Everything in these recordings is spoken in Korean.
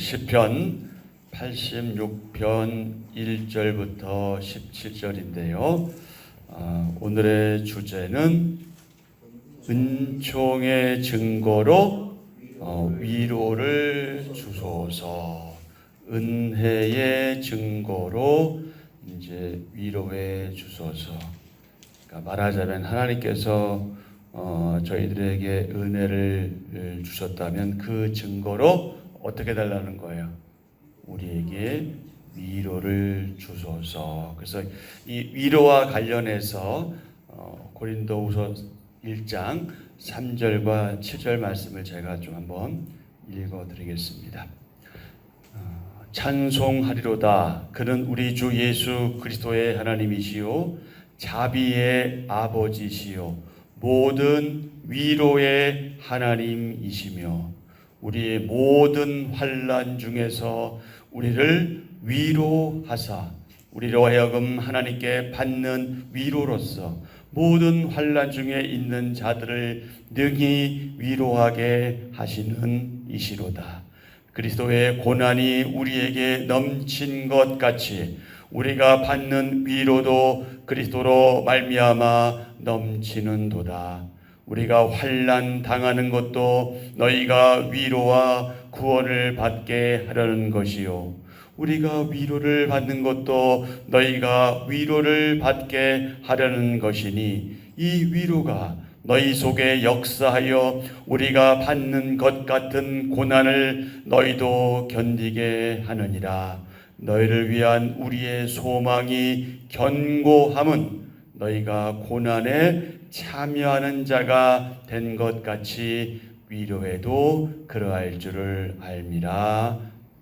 오늘 시편 86편 1절부터 17절인데요. 아, 오늘의 주제는 은총의 증거로 어, 위로를 주소서. 은혜의 증거로 이제 위로해 주소서. 그러니까 말하자면 하나님께서 어, 저희들에게 은혜를 주셨다면 그 증거로 어떻게 달라는 거예요? 우리에게 위로를 주소서. 그래서 이 위로와 관련해서 어, 고린도후서 1장 3절과 7절 말씀을 제가 좀 한번 읽어 드리겠습니다. 어, 찬송하리로다. 그는 우리 주 예수 그리스도의 하나님이시요 자비의 아버지시요 모든 위로의 하나님이시며 우리의 모든 환란 중에서 우리를 위로하사 우리로 하여금 하나님께 받는 위로로서 모든 환란 중에 있는 자들을 능히 위로하게 하시는 이시로다. 그리스도의 고난이 우리에게 넘친 것 같이 우리가 받는 위로도 그리스도로 말미암아 넘치는도다. 우리가 환난 당하는 것도 너희가 위로와 구원을 받게 하려는 것이요. 우리가 위로를 받는 것도 너희가 위로를 받게 하려는 것이니 이 위로가 너희 속에 역사하여 우리가 받는 것 같은 고난을 너희도 견디게 하느니라. 너희를 위한 우리의 소망이 견고함은 너희가 고난에 참여하는 자가 된 것 같이 위로해도 그러할 줄을 알미라.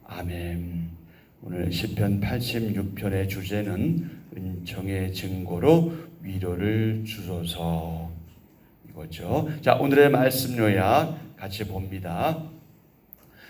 아멘. 오늘 시편 86편의 주제는 은총의 증거로 위로를 주소서 이거죠. 자, 오늘의 말씀 요약 같이 봅니다.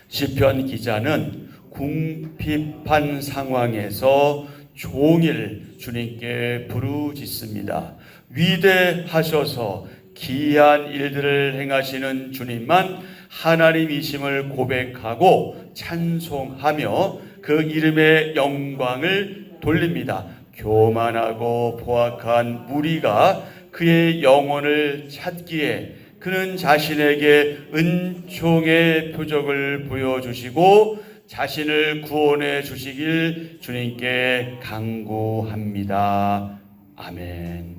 시편 기자는 궁핍한 상황에서 종일 주님께 부르짖습니다. 위대하셔서 기이한 일들을 행하시는 주님만 하나님이심을 고백하고 찬송하며 그 이름의 영광을 돌립니다. 교만하고 포악한 무리가 그의 영혼을 찾기에 그는 자신에게 은총의 표적을 보여주시고 자신을 구원해 주시길 주님께 강구합니다. 아멘.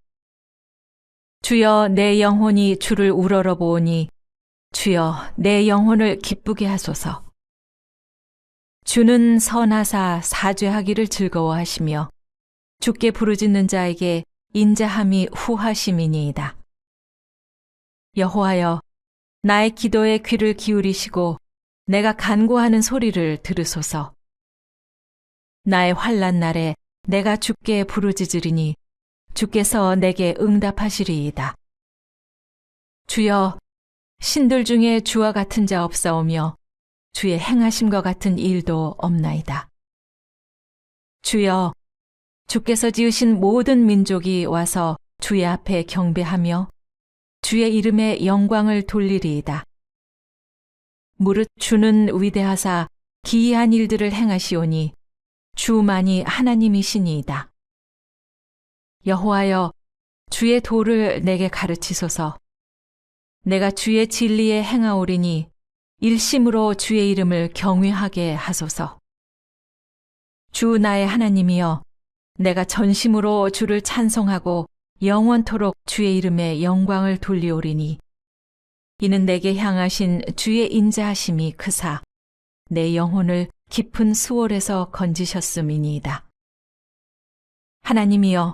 주여, 내 영혼이 주를 우러러 보오니 주여, 내 영혼을 기쁘게 하소서. 주는 선하사 사죄하기를 즐거워하시며 주께 부르짖는 자에게 인자함이 후하심이니이다. 여호와여, 나의 기도에 귀를 기울이시고 내가 간구하는 소리를 들으소서. 나의 환란 날에 내가 주께 부르짖으리니 주께서 내게 응답하시리이다. 주여, 신들 중에 주와 같은 자 없사오며 주의 행하심과 같은 일도 없나이다. 주여, 주께서 지으신 모든 민족이 와서 주의 앞에 경배하며 주의 이름에 영광을 돌리리이다. 무릇 주는 위대하사 기이한 일들을 행하시오니 주만이 하나님이시니이다. 여호와여, 주의 도를 내게 가르치소서. 내가 주의 진리에 행하오리니 일심으로 주의 이름을 경외하게 하소서. 주 나의 하나님이여, 내가 전심으로 주를 찬송하고 영원토록 주의 이름에 영광을 돌리오리니 이는 내게 향하신 주의 인자하심이 크사 내 영혼을 깊은 수월에서 건지셨음이니이다. 하나님이여,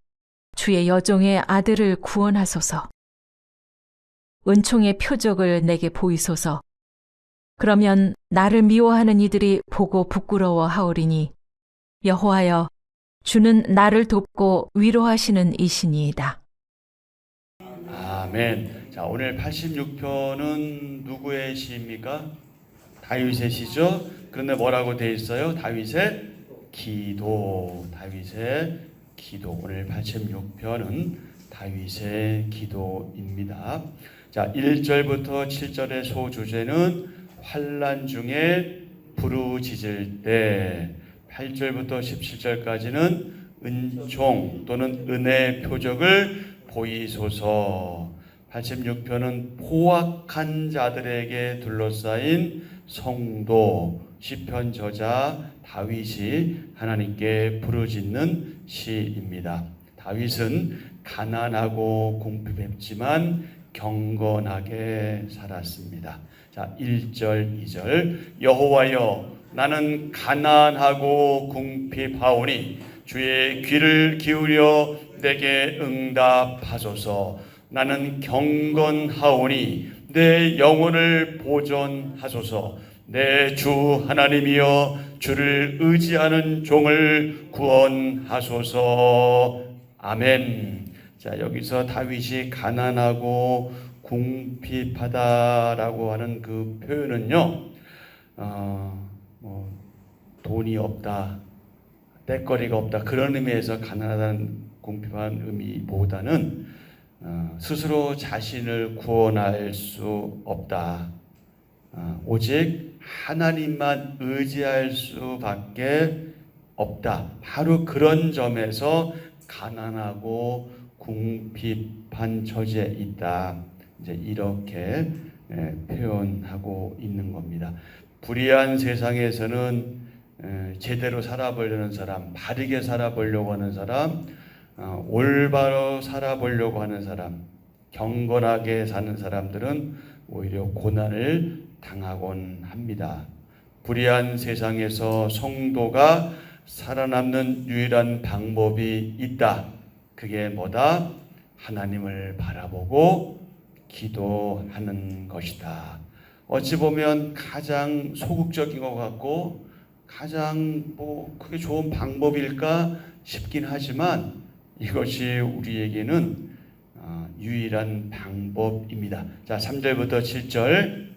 주의 여종의 아들을 구원하소서. 은총의 표적을 내게 보이소서. 그러면 나를 미워하는 이들이 보고 부끄러워 하오리니 여호와여 주는 나를 돕고 위로하시는 이신이이다. 아멘. 자, 오늘 86편은 누구의 시입니까? 다윗의 시죠. 그런데 뭐라고 돼 있어요? 다윗의 기도. 다윗의 기도. 오늘 86편은 다윗의 기도입니다. 자, 1절부터 7절의 소주제는 환란 중에 부르짖을 때 8절부터 17절까지는 은총 또는 은혜 표적을 보이소서. 86편은 포악한 자들에게 둘러싸인 성도 시편 저자 다윗이 하나님께 부르짖는 시입니다. 다윗은 가난하고 궁핍했지만 경건하게 살았습니다. 자, 1절, 2절. 여호와여 나는 가난하고 궁핍하오니 주의 귀를 기울여 내게 응답하소서. 나는 경건하오니 내 영혼을 보존하소서. 내 주 하나님이여 주를 의지하는 종을 구원하소서. 아멘. 자, 여기서 다윗이 가난하고 궁핍하다라고 하는 그 표현은요, 어, 뭐, 돈이 없다, 때거리가 없다, 그런 의미에서 가난하다는 궁핍한 의미보다는 어, 스스로 자신을 구원할 수 없다. 어, 오직 하나님만 의지할 수밖에 없다. 바로 그런 점에서 가난하고 궁핍한 처지에 있다. 이제 이렇게 예, 표현하고 있는 겁니다. 불의한 세상에서는 예, 제대로 살아보려는 사람, 바르게 살아보려고 하는 사람, 어, 올바로 살아보려고 하는 사람, 경건하게 사는 사람들은 오히려 고난을 당하곤 합니다. 불의한 세상에서 성도가 살아남는 유일한 방법이 있다. 그게 뭐다? 하나님을 바라보고 기도하는 것이다. 어찌 보면 가장 소극적인 것 같고 가장 뭐 그게 좋은 방법일까 싶긴 하지만 이것이 우리에게는 어, 유일한 방법입니다. 자, 3절부터 7절.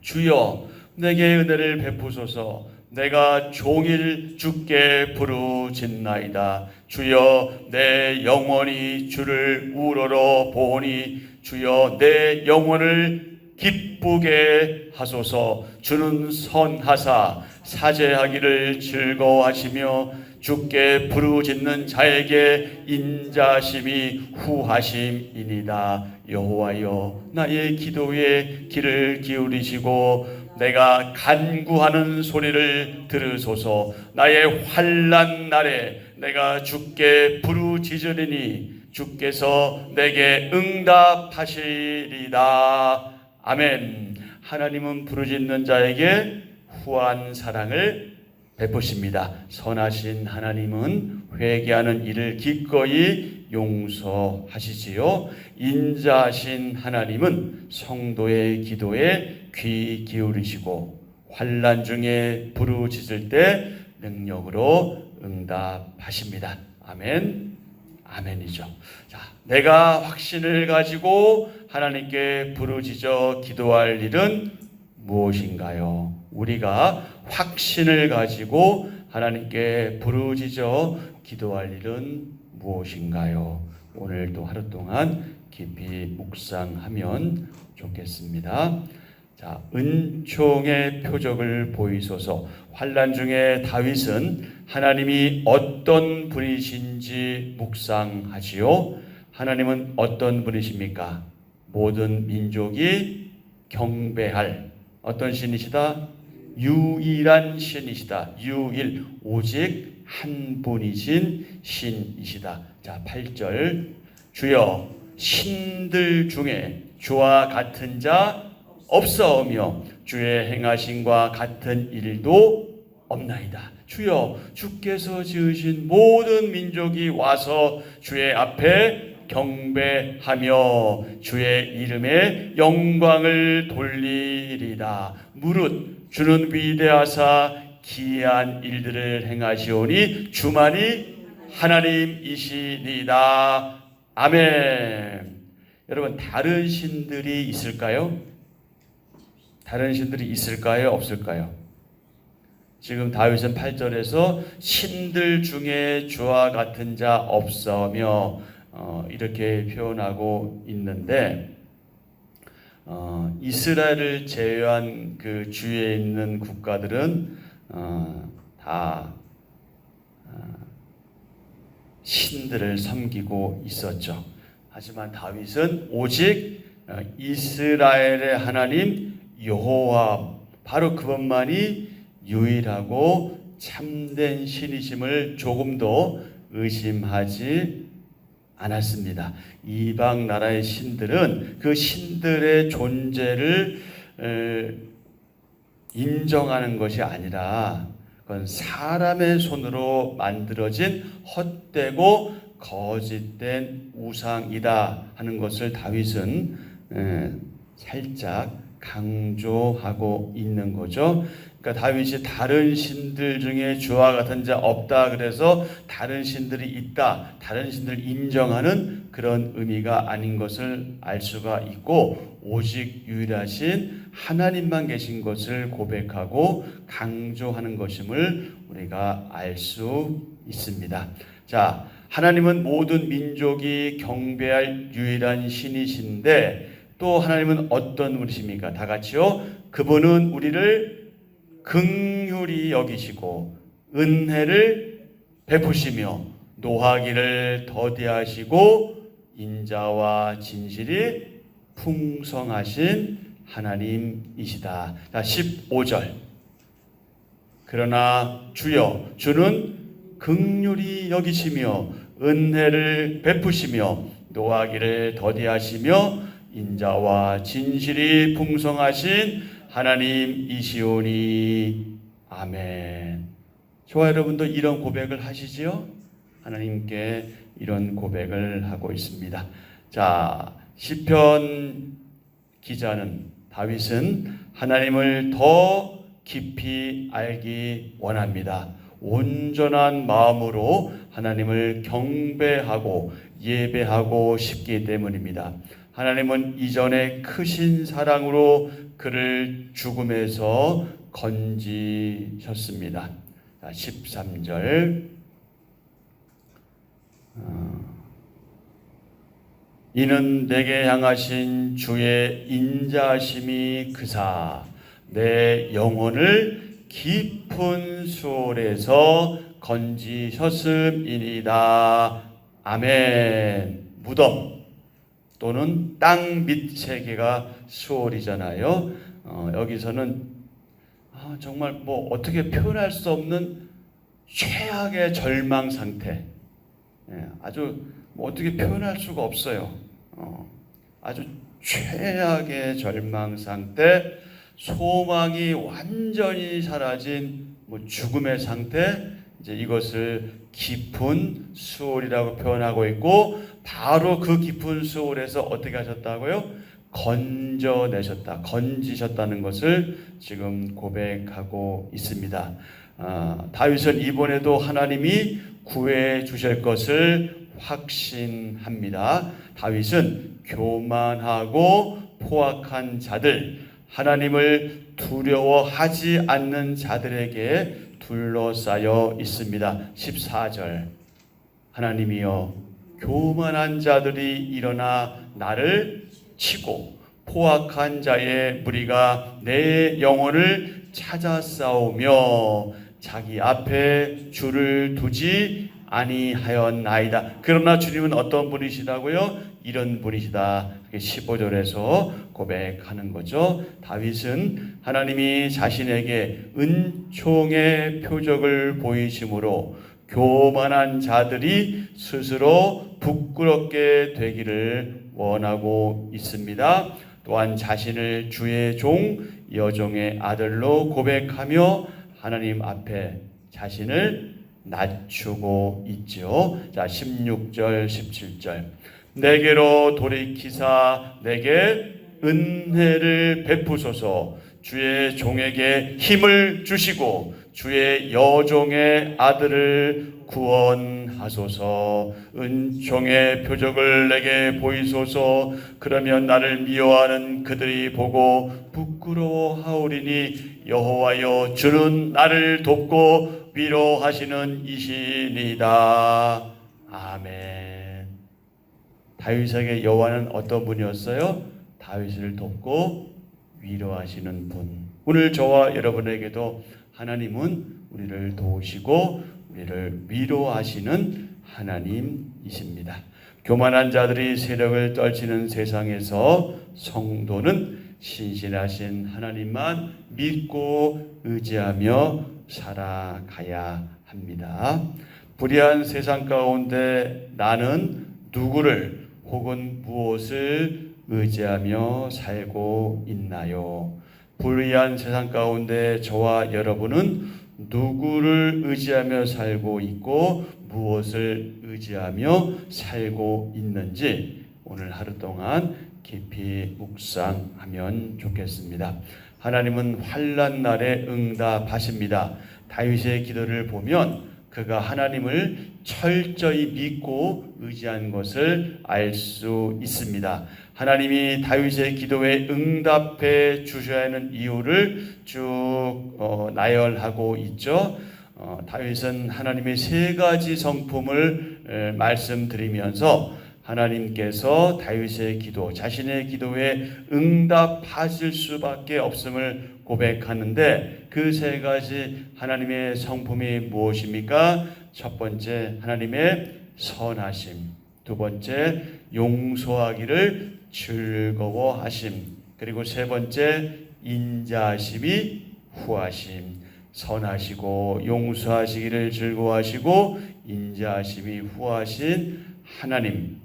주여 내게 은혜를 베푸소서. 내가 종일 주께 부르짖나이다. 주여 내 영혼이 주를 우러러 보니 주여 내 영혼을 기쁘게 하소서. 주는 선하사 사죄하기를 즐거워하시며 주께 부르짖는 자에게 인자심이 후하심이니이다 여호와여 나의 기도에 귀를 기울이시고 내가 간구하는 소리를 들으소서. 나의 환난 날에 내가 주께 부르짖으리니 주께서 내게 응답하시리다 아멘. 하나님은 부르짖는 자에게 후한 사랑을 베푸십니다. 선하신 하나님은 회개하는 이를 기꺼이 용서하시지요. 인자하신 하나님은 성도의 기도에 귀 기울이시고 환란 중에 부르짖을 때 능력으로 응답하십니다. 아멘. 아멘이죠. 자, 내가 확신을 가지고 하나님께 부르짖어 기도할 일은 무엇인가요? 우리가 확신을 가지고 하나님께 부르짖어 기도할 일은 무엇인가요? 오늘도 하루 동안 깊이 묵상하면 좋겠습니다. 자, 은총의 표적을 보이소서. 환란 중에 다윗은 하나님이 어떤 분이신지 묵상하지요. 하나님은 어떤 분이십니까? 모든 민족이 경배할 어떤 신이시다? 유일한 신이시다. 유일 오직 한 분이신 신이시다. 자, 8절. 주여 신들 중에 주와 같은 자 없사오며 주의 행하심과 같은 일도 없나이다. 주여 주께서 지으신 모든 민족이 와서 주의 앞에 경배하며 주의 이름에 영광을 돌리리다. 무릇 주는 위대하사 기이한 일들을 행하시오니 주만이 하나님이시니이다. 아멘. 여러분 다른 신들이 있을까요? 다른 신들이 있을까요? 없을까요? 지금 다윗은 8절에서 신들 중에 주와 같은 자 없으며 어, 이렇게 표현하고 있는데 어, 이스라엘을 제외한 그 주위에 있는 국가들은 어, 다 어, 신들을 섬기고 있었죠. 하지만 다윗은 오직 어, 이스라엘의 하나님 여호와 바로 그것만이 유일하고 참된 신이심을 조금도 의심하지 않았습니다. 이방 나라의 신들은 그 신들의 존재를 에, 인정하는 것이 아니라 그건 사람의 손으로 만들어진 헛되고 거짓된 우상이다 하는 것을 다윗은 에, 살짝 강조하고 있는 거죠. 그러니까 다윗이 다른 신들 중에 주와 같은 자 없다 그래서 다른 신들이 있다, 다른 신들 인정하는 그런 의미가 아닌 것을 알 수가 있고 오직 유일하신 하나님만 계신 것을 고백하고 강조하는 것임을 우리가 알 수 있습니다. 자, 하나님은 모든 민족이 경배할 유일한 신이신데 또 하나님은 어떤 분이십니까? 다 같이요. 그분은 우리를 긍휼히 여기시고 은혜를 베푸시며 노하기를 더디하시고 인자와 진실이 풍성하신 하나님이시다. 자, 15절. 그러나 주여 주는 긍휼히 여기시며 은혜를 베푸시며 노하기를 더디하시며 인자와 진실이 풍성하신 하나님 이시오니 아멘. 저와 여러분도 이런 고백을 하시지요? 하나님께 이런 고백을 하고 있습니다. 자, 시편 기자는 다윗은 하나님을 더 깊이 알기 원합니다. 온전한 마음으로 하나님을 경배하고 예배하고 싶기 때문입니다. 하나님은 이전에 크신 사랑으로 그를 죽음에서 건지셨습니다. 13절 어, 이는 내게 향하신 주의 인자심이 그사 내 영혼을 깊은 수월에서 건지셨음이니이다. 아멘. 무덤 또는 땅 밑 세계가 수월이잖아요. 어, 여기서는 아, 정말 뭐 어떻게 표현할 수 없는 최악의 절망 상태. 예, 아주 뭐 어떻게 표현할 수가 없어요. 어, 아주 최악의 절망 상태, 소망이 완전히 사라진 뭐 죽음의 상태. 이제 이것을 깊은 수월이라고 표현하고 있고 바로 그 깊은 수월에서 어떻게 하셨다고요? 건져내셨다, 건지셨다는 것을 지금 고백하고 있습니다. 아, 다윗은 이번에도 하나님이 구해 주실 것을 확신합니다. 다윗은 교만하고 포악한 자들, 하나님을 두려워하지 않는 자들에게 둘러싸여 있습니다. 14절. 하나님이여 교만한 자들이 일어나 나를 치고 포악한 자의 무리가 내 영혼을 찾아 싸우며 자기 앞에 줄을 두지 아니하였나이다. 그러나 주님은 어떤 분이시다고요? 이런 분이시다. 15절에서 고백하는 거죠. 다윗은 하나님이 자신에게 은총의 표적을 보이심으로 교만한 자들이 스스로 부끄럽게 되기를 원하고 있습니다. 또한 자신을 주의 종, 여종의 아들로 고백하며 하나님 앞에 자신을 낮추고 있죠. 자, 16절, 17절. 내게로 돌이키사 내게 은혜를 베푸소서. 주의 종에게 힘을 주시고 주의 여종의 아들을 구원하소서. 은총의 표적을 내게 보이소서. 그러면 나를 미워하는 그들이 보고 부끄러워하오리니 여호와여 주는 나를 돕고 위로하시는 이시니다. 아멘 다윗에게 여호와는 어떤 분이었어요? 다윗을 돕고 위로하시는 분. 오늘 저와 여러분에게도 하나님은 우리를 도우시고 우리를 위로하시는 하나님이십니다. 교만한 자들이 세력을 떨치는 세상에서 성도는 신실하신 하나님만 믿고 의지하며 살아가야 합니다. 불의한 세상 가운데 나는 누구를 혹은 무엇을 의지하며 살고 있나요? 불의한 세상 가운데 저와 여러분은 누구를 의지하며 살고 있고 무엇을 의지하며 살고 있는지 오늘 하루 동안 깊이 묵상하면 좋겠습니다. 하나님은 환난 날에 응답하십니다. 다윗의 기도를 보면 그가 하나님을 철저히 믿고 의지한 것을 알 수 있습니다. 하나님이 다윗의 기도에 응답해 주셔야 하는 이유를 쭉 어, 나열하고 있죠. 어, 다윗은 하나님의 세 가지 성품을 에, 말씀드리면서 하나님께서 다윗의 기도, 자신의 기도에 응답하실 수밖에 없음을 고백하는데 그 세 가지 하나님의 성품이 무엇입니까? 첫 번째 하나님의 선하심, 두 번째 용서하기를 즐거워하심, 그리고 세 번째 인자하심이 후하심. 선하시고 용서하시기를 즐거워하시고 인자하심이 후하신 하나님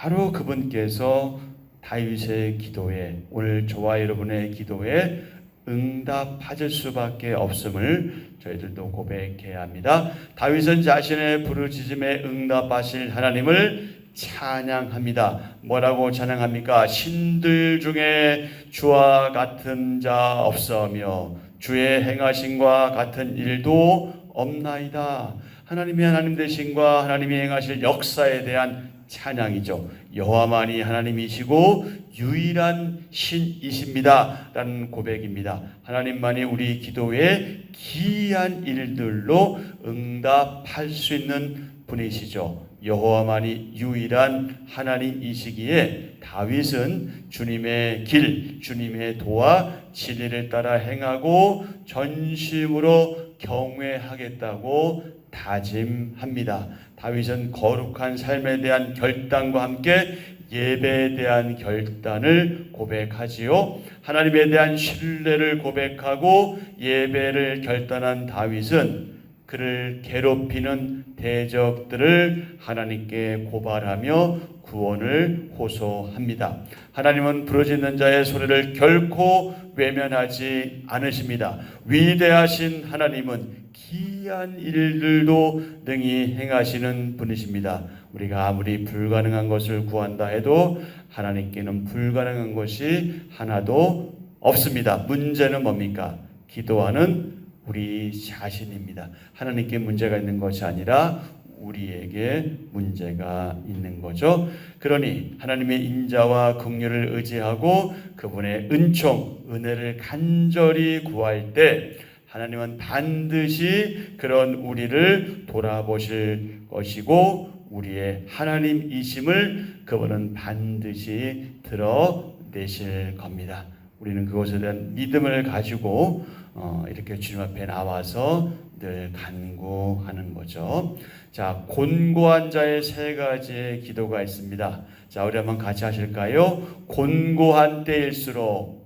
바로 그분께서 다윗의 기도에 오늘 저와 여러분의 기도에 응답하실 수밖에 없음을 저희들도 고백해야 합니다. 다윗은 자신의 부르짖음에 응답하실 하나님을 찬양합니다. 뭐라고 찬양합니까? 신들 중에 주와 같은 자 없으며 주의 행하심과 같은 일도 없나이다. 하나님이 하나님 되신과 하나님이 행하실 역사에 대한 찬양이죠. 여호와만이 하나님이시고 유일한 신이십니다. 라는 고백입니다. 하나님만이 우리 기도에 기이한 일들로 응답할 수 있는 분이시죠. 여호와만이 유일한 하나님이시기에 다윗은 주님의 길, 주님의 도와 진리를 따라 행하고 전심으로 경외하겠다고 다짐합니다. 다윗은 거룩한 삶에 대한 결단과 함께 예배에 대한 결단을 고백하지요. 하나님에 대한 신뢰를 고백하고 예배를 결단한 다윗은 그를 괴롭히는 대적들을 하나님께 고발하며 구원을 호소합니다. 하나님은 부르짖는 자의 소리를 결코 외면하지 않으십니다. 위대하신 하나님은 기이한 일들도 능히 행하시는 분이십니다. 우리가 아무리 불가능한 것을 구한다 해도 하나님께는 불가능한 것이 하나도 없습니다. 문제는 뭡니까? 기도하는 우리 자신입니다. 하나님께 문제가 있는 것이 아니라 우리에게 문제가 있는 거죠. 그러니 하나님의 인자와 긍휼을 의지하고 그분의 은총, 은혜를 간절히 구할 때 하나님은 반드시 그런 우리를 돌아보실 것이고 우리의 하나님이심을 그분은 반드시 드러내실 겁니다. 우리는 그것에 대한 믿음을 가지고 어, 이렇게 주님 앞에 나와서 늘 간구하는 거죠. 자, 곤고한 자의 세 가지의 기도가 있습니다. 자, 우리 한번 같이 하실까요? 곤고한 때일수록,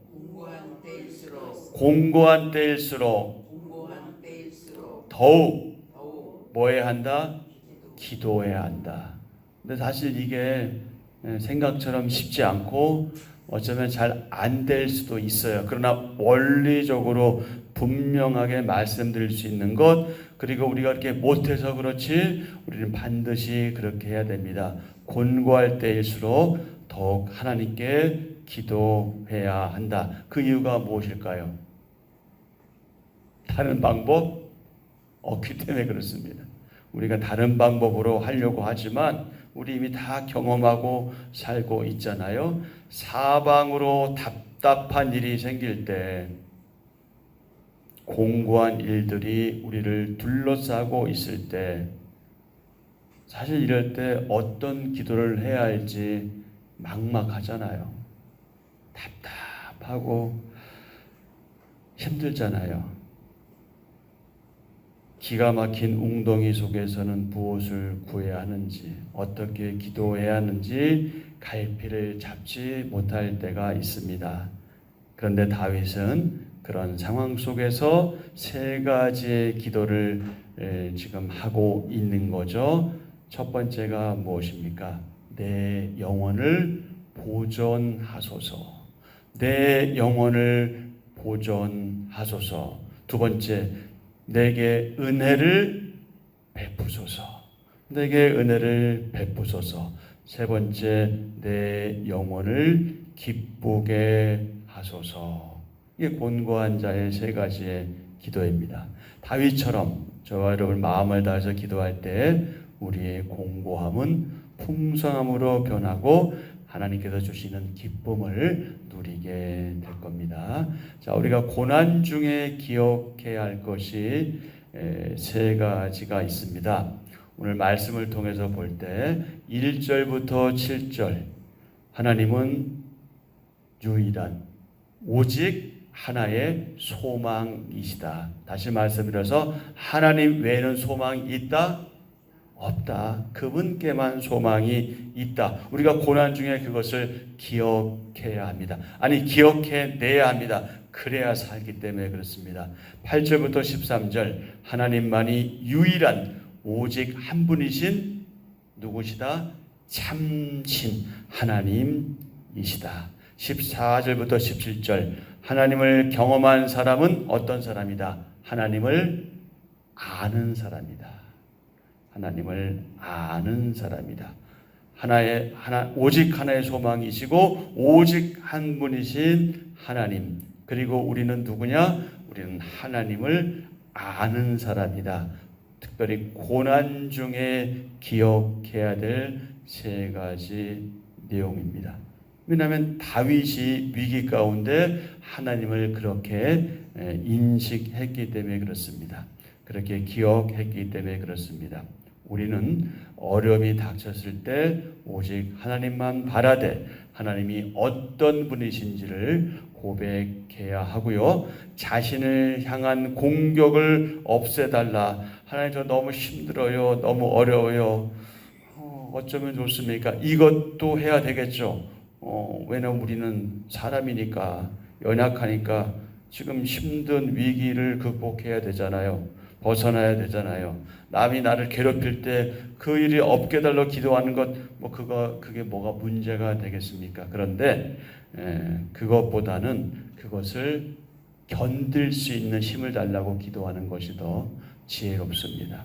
공고한 때일수록 더욱 뭐 해야 한다? 기도해야 한다. 근데 사실 이게 예, 생각처럼 쉽지 않고 어쩌면 잘 안 될 수도 있어요. 그러나 원리적으로 분명하게 말씀드릴 수 있는 것 그리고 우리가 이렇게 못해서 그렇지 우리는 반드시 그렇게 해야 됩니다. 곤고할 때일수록 더욱 하나님께 기도해야 한다. 그 이유가 무엇일까요? 다른 방법 없기 때문에 그렇습니다. 우리가 다른 방법으로 하려고 하지만 우리 이미 다 경험하고 살고 있잖아요. 사방으로 답답한 일이 생길 때 공고한 일들이 우리를 둘러싸고 있을 때 사실 이럴 때 어떤 기도를 해야 할지 막막하잖아요. 답답하고 힘들잖아요. 기가 막힌 웅덩이 속에서는 무엇을 구해야 하는지, 어떻게 기도해야 하는지 갈피를 잡지 못할 때가 있습니다. 그런데 다윗은 그런 상황 속에서 세 가지의 기도를 에, 지금 하고 있는 거죠. 첫 번째가 무엇입니까? 내 영혼을 보존하소서. 내 영혼을 보존하소서. 두 번째, 내게 은혜를 베푸소서. 내게 은혜를 베푸소서. 세 번째, 내 영혼을 기쁘게 하소서. 이게 곤고한 자의 세 가지의 기도입니다. 다윗처럼 저와 여러분 마음을 다해서 기도할 때 우리의 공고함은 풍성함으로 변하고 하나님께서 주시는 기쁨을 누리게 될 겁니다. 자, 우리가 고난 중에 기억해야 할 것이 에, 세 가지가 있습니다. 오늘 말씀을 통해서 볼 때 1절부터 7절 하나님은 유일한 오직 하나의 소망이시다. 다시 말씀드려서 하나님 외에는 소망이 있다? 없다. 그분께만 소망이 있다. 우리가 고난 중에 그것을 기억해야 합니다. 아니, 기억해 내야 합니다. 그래야 살기 때문에 그렇습니다. 8절부터 13절. 하나님만이 유일한 오직 한 분이신 누구시다? 참신 하나님이시다. 14절부터 17절. 하나님을 경험한 사람은 어떤 사람이다? 하나님을 아는 사람이다. 하나님을 아는 사람이다. 하나의 하나 오직 하나의 소망이시고 오직 한 분이신 하나님. 그리고 우리는 누구냐? 우리는 하나님을 아는 사람이다. 특별히 고난 중에 기억해야 될 세 가지 내용입니다. 왜냐하면 다윗이 위기 가운데 하나님을 그렇게 인식했기 때문에 그렇습니다. 그렇게 기억했기 때문에 그렇습니다. 우리는 어려움이 닥쳤을 때 오직 하나님만 바라되 하나님이 어떤 분이신지를 고백해야 하고요. 자신을 향한 공격을 없애달라. 하나님 저 너무 힘들어요. 너무 어려워요. 어, 어쩌면 좋습니까? 이것도 해야 되겠죠. 어, 왜냐면 우리는 사람이니까 연약하니까 지금 힘든 위기를 극복해야 되잖아요. 벗어나야 되잖아요. 남이 나를 괴롭힐 때 그 일이 없게 달러 기도하는 것, 뭐 그거 그게 뭐가 문제가 되겠습니까? 그런데 에, 그것보다는 그것을 견딜 수 있는 힘을 달라고 기도하는 것이 더 지혜롭습니다.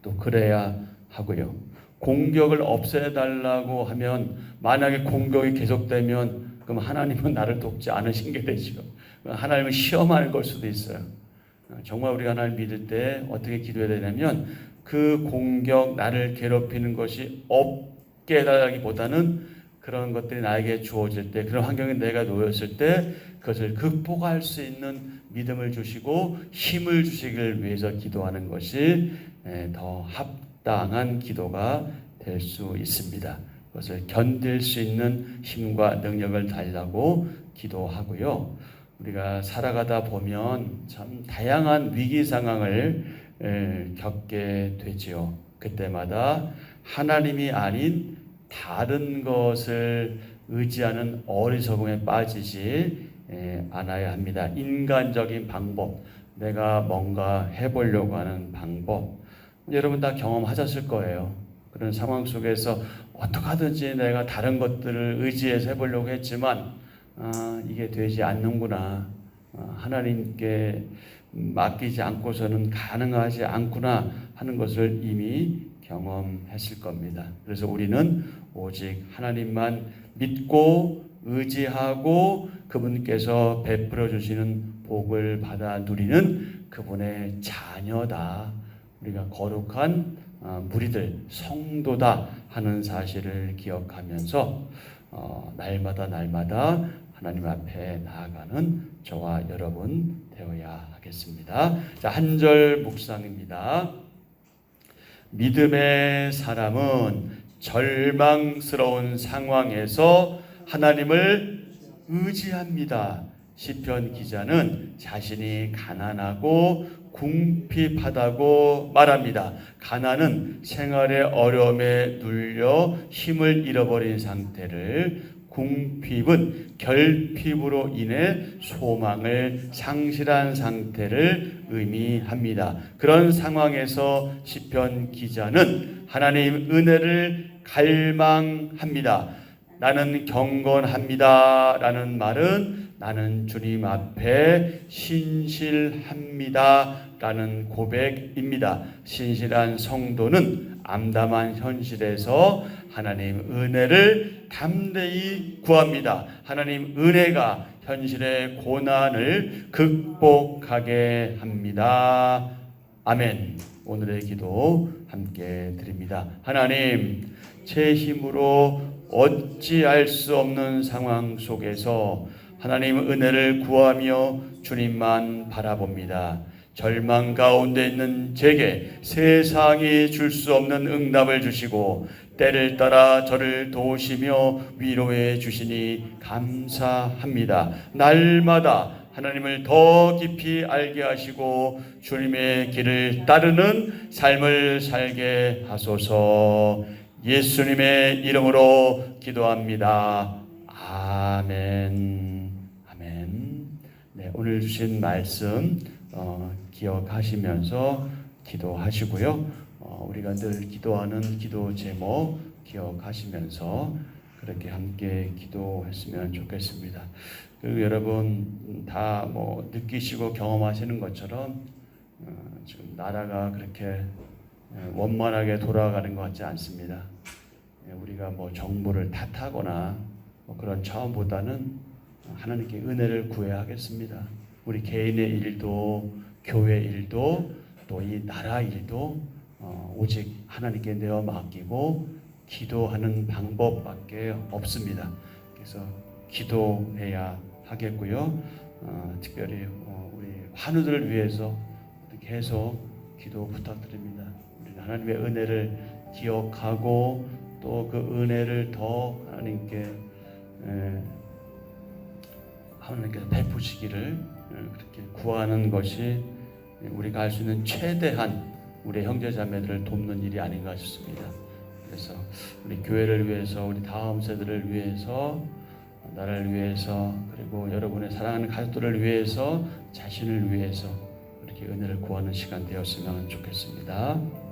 또 그래야 하고요. 공격을 없애달라고 하면 만약에 공격이 계속되면 그럼 하나님은 나를 돕지 않으신 게 되죠. 하나님은 시험하는 걸 수도 있어요. 정말 우리가 하나님 믿을 때 어떻게 기도해야 되냐면 그 공격 나를 괴롭히는 것이 없게 해달라기보다는 그런 것들이 나에게 주어질 때 그런 환경에 내가 놓였을 때 그것을 극복할 수 있는 믿음을 주시고 힘을 주시길 위해서 기도하는 것이 더 합당한 기도가 될 수 있습니다. 그것을 견딜 수 있는 힘과 능력을 달라고 기도하고요. 우리가 살아가다 보면 참 다양한 위기 상황을 겪게 되지요. 그때마다 하나님이 아닌 다른 것을 의지하는 어리석음에 빠지지 않아야 합니다. 인간적인 방법, 내가 뭔가 해보려고 하는 방법, 여러분 다 경험하셨을 거예요. 그런 상황 속에서 어떻게 하든지 내가 다른 것들을 의지해서 해보려고 했지만 아, 이게 되지 않는구나. 아, 하나님께 맡기지 않고서는 가능하지 않구나 하는 것을 이미 경험했을 겁니다. 그래서 우리는 오직 하나님만 믿고 의지하고 그분께서 베풀어 주시는 복을 받아 누리는 그분의 자녀다. 우리가 거룩한 어, 무리들, 성도다 하는 사실을 기억하면서 어, 날마다 날마다 하나님 앞에 나아가는 저와 여러분 되어야 하겠습니다. 자, 한 절 묵상입니다. 믿음의 사람은 절망스러운 상황에서 하나님을 의지합니다. 시편 기자는 자신이 가난하고 궁핍하다고 말합니다. 가난은 생활의 어려움에 눌려 힘을 잃어버린 상태를 궁핍은 결핍으로 인해 소망을 상실한 상태를 의미합니다. 그런 상황에서 시편 기자는 하나님 은혜를 갈망합니다. 나는 경건합니다. 라는 말은 나는 주님 앞에 신실합니다. 라는 고백입니다. 신실한 성도는 암담한 현실에서 하나님 은혜를 담대히 구합니다. 하나님 은혜가 현실의 고난을 극복하게 합니다. 아멘. 오늘의 기도 함께 드립니다. 하나님, 제 힘으로 어찌할 수 없는 상황 속에서 하나님 은혜를 구하며 주님만 바라봅니다. 절망 가운데 있는 제게 세상이 줄 수 없는 응답을 주시고 때를 따라 저를 도우시며 위로해 주시니 감사합니다. 날마다 하나님을 더 깊이 알게 하시고 주님의 길을 따르는 삶을 살게 하소서 예수님의 이름으로 기도합니다. 아멘. 아멘. 네, 오늘 주신 말씀 어, 기억하시면서 기도하시고요. 어, 우리가 늘 기도하는 기도 제목 기억하시면서 그렇게 함께 기도했으면 좋겠습니다. 그리고 여러분 다 뭐 느끼시고 경험하시는 것처럼 어, 지금 나라가 그렇게 예, 원만하게 돌아가는 것 같지 않습니다. 예, 우리가 뭐 정부를 탓하거나 뭐 그런 차원보다는 하나님께 은혜를 구해야 하겠습니다. 우리 개인의 일도 교회 일도 또 이 나라 일도 어, 오직 하나님께 내어 맡기고 기도하는 방법밖에 없습니다. 그래서 기도해야 하겠고요. 어, 특별히 어, 우리 환우들을 위해서 계속 기도 부탁드립니다. 우리 하나님의 은혜를 기억하고 또 그 은혜를 더 하나님께 에, 하나님께서 베푸시기를 에, 그렇게 구하는 것이 우리가 할 수 있는 최대한 우리 형제 자매들을 돕는 일이 아닌가 싶습니다. 그래서 우리 교회를 위해서 우리 다음 세대를 위해서 나라를 위해서 그리고 여러분의 사랑하는 가족들을 위해서 자신을 위해서 이렇게 은혜를 구하는 시간 되었으면 좋겠습니다.